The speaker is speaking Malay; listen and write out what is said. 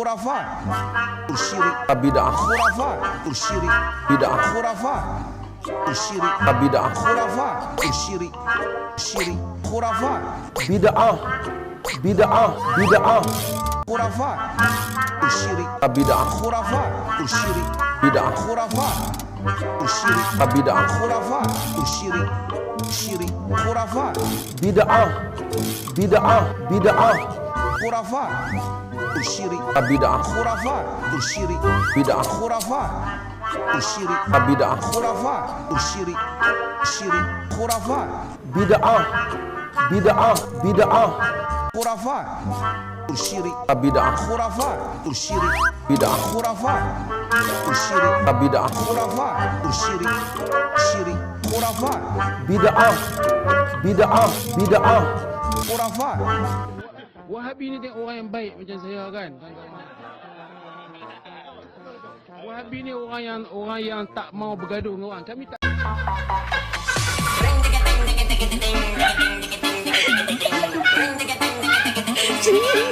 khurafat. Syirik bid'ah. Khurafat. Syirik bid'ah. Khurafat syirik bid'ah. Khurafat. Syirik syirik khurafat. bid'ah. Bid'ah. Bid'ah. Khurafat. Syirik bid'ah. Khurafat. Syirik bid'ah. Khurafat. Syirik bid'ah. Khurafat. Syirik syirik khurafat. bid'ah. Bid'ah. Bid'ah khurafat syirik bid'ah khurafat syirik bid'ah khurafat syirik bid'ah khurafat syirik syirik khurafat bid'ah bid'ah bid'ah khurafat syirik bid'ah khurafat syirik bid'ah khurafat syirik bid'ah khurafat syirik syirik khurafat bid'ah bid'ah bid'ah khurafat Wahabi ni tengok orang yang baik macam saya kan. Wahabi ni orang yang orang yang tak mau bergaduh dengan orang. Kami tak Thank you.